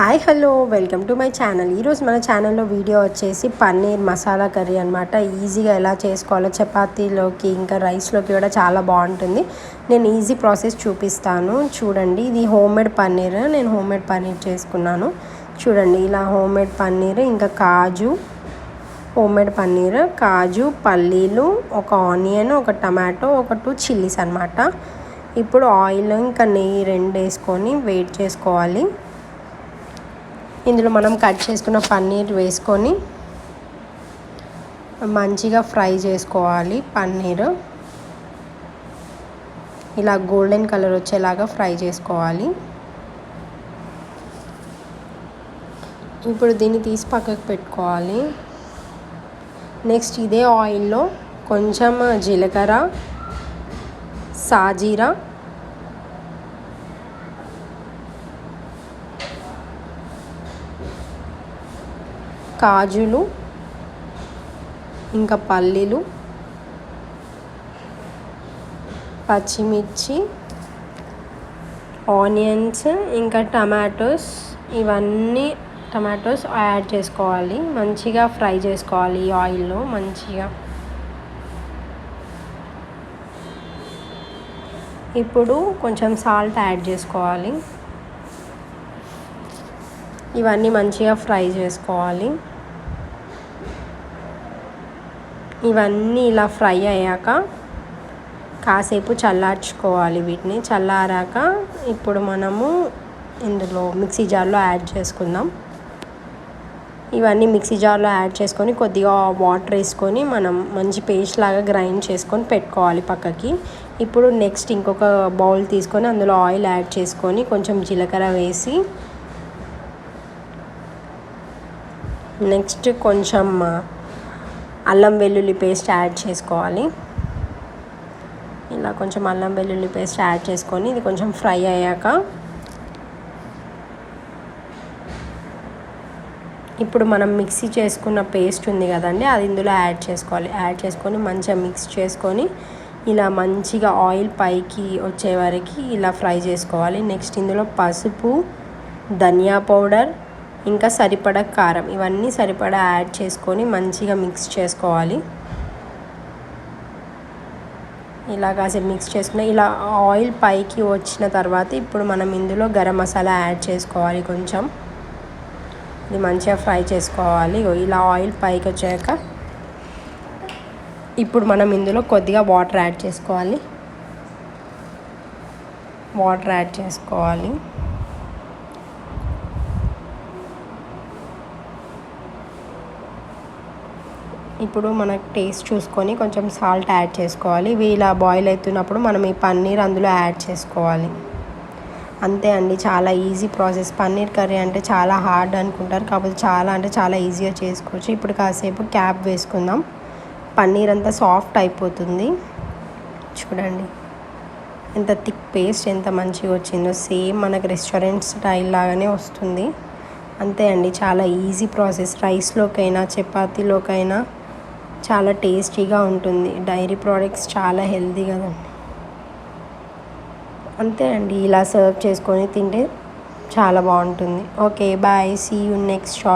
Hi hello welcome to my channel. ఈరోజు మన ఛానల్లో వీడియో వచ్చేసి పన్నీర్ మసాలా కర్రీ అనమాట ఈజీగా ఎలా చేసుకోవాలో చపాతీలోకి ఇంకా రైస్లోకి కూడా చాలా బాగుంటుంది. నేను ఈజీ ప్రాసెస్ చూపిస్తాను. చూడండి ఇది హోమ్ మేడ్ పన్నీర్. నేను హోమ్ మేడ్ పన్నీర్ చేసుకున్నాను. చూడండి ఇలా హోమ్ మేడ్ పన్నీర్ ఇంకా కాజు హోమ్ మేడ్ పన్నీర్ కాజు పల్లీలు ఒక ఆనియన్ ఒక టమాటో ఒక టూ చిల్లీస్ అనమాట ఇప్పుడు ఆయిల్ ఇంకా నెయ్యి రెండు వేసుకొని వెయిట్ చేసుకోవాలి. ఇందులో మనం కట్ చేసుకున్న పన్నీర్ వేసుకొని మంచిగా ఫ్రై చేసుకోవాలి పన్నీర్. ఇలా గోల్డెన్ కలర్ వచ్చేలాగా ఫ్రై చేసుకోవాలి. ఇప్పుడు దీన్ని తీసి పక్కకు పెట్టుకోవాలి. నెక్స్ట్ ఇదే ఆయిల్లో కొంచెం జీలకర్ర సాజీరా కాజులు ఇంకా పల్లీలు పచ్చిమిర్చి ఆనియన్స్ ఇంకా టమాటోస్. ఇవన్నీ టమాటోస్ యాడ్ చేసుకోవాలి. మంచిగా ఫ్రై చేసుకోవాలి ఈ ఆయిల్లో మంచిగా. ఇప్పుడు కొంచెం సాల్ట్ యాడ్ చేసుకోవాలి. ఇవన్నీ మంచిగా ఫ్రై చేసుకోవాలి. ఇవన్నీ ఇలా ఫ్రై అయ్యాక కాసేపు చల్లార్చుకోవాలి వీటిని. చల్లారాక ఇప్పుడు మనము ఇందులో మిక్సీ జార్లో యాడ్ చేసుకుందాం. ఇవన్నీ మిక్సీ జార్లో యాడ్ చేసుకొని కొద్దిగా వాటర్ వేసుకొని మనం మంచి పేస్ట్ లాగా గ్రైండ్ చేసుకొని పెట్టుకోవాలి పక్కకి. ఇప్పుడు నెక్స్ట్ ఇంకొక బౌల్ తీసుకొని అందులో ఆయిల్ యాడ్ చేసుకొని కొంచెం జీలకర్ర వేసి నెక్స్ట్ కొంచెం అల్లం వెల్లుల్లి పేస్ట్ యాడ్ చేసుకోవాలి. ఇలా కొంచెం అల్లం వెల్లుల్లి పేస్ట్ యాడ్ చేసుకొని ఇది కొంచెం ఫ్రై అయ్యాక ఇప్పుడు మనం మిక్సీ చేసుకున్న పేస్ట్ ఉంది కదండి అది ఇందులో యాడ్ చేసుకోవాలి. యాడ్ చేసుకొని మంచిగా మిక్స్ చేసుకొని ఇలా మంచిగా ఆయిల్ పైకి వచ్చే వరకు ఇలా ఫ్రై చేసుకోవాలి. నెక్స్ట్ ఇందులో పసుపు ధనియా పౌడర్ ఇంకా సరిపడా కారం ఇవన్నీ సరిపడా యాడ్ చేసుకొని మంచిగా మిక్స్ చేసుకోవాలి. ఇలా కాసేపు మిక్స్ చేసుకుని ఇలా ఆయిల్ పైకి వచ్చిన తర్వాత ఇప్పుడు మనం ఇందులో గరం మసాలా యాడ్ చేసుకోవాలి కొంచెం. ఇది మంచిగా ఫ్రై చేసుకోవాలి. ఇలా ఆయిల్ పైకి వచ్చాక ఇప్పుడు మనం ఇందులో కొద్దిగా వాటర్ యాడ్ చేసుకోవాలి. వాటర్ యాడ్ చేసుకోవాలి. ఇప్పుడు మనకు టేస్ట్ చూసుకొని కొంచెం సాల్ట్ యాడ్ చేసుకోవాలి. ఇవి ఇలా బాయిల్ అవుతున్నప్పుడు మనం ఈ పన్నీర్ అందులో యాడ్ చేసుకోవాలి. అంతే అండి చాలా ఈజీ ప్రాసెస్ పన్నీర్ కర్రీ అంటే చాలా హార్డ్ అనుకుంటారు. కాకపోతే చాలా అంటే చాలా ఈజీగా చేసుకోవచ్చు. ఇప్పుడు కాసేపు క్యాప్ వేసుకుందాం. పన్నీర్ అంతా సాఫ్ట్ అయిపోతుంది. చూడండి. ఎంత థిక్ పేస్ట్ ఎంత మంచిగా వచ్చిందో. సేమ్ మనకు రెస్టారెంట్ స్టైల్ లాగానే వస్తుంది. అంతే అండి చాలా ఈజీ ప్రాసెస్ రైస్లోకైనా చపాతీలోకైనా చాలా టేస్టీగా ఉంటుంది. డైరీ ప్రోడక్ట్స్ చాలా హెల్తీ కదండి. అంతే అండి. ఇలా సర్వ్ చేసుకొని తింటే చాలా బాగుంటుంది. Okay bye. See you next short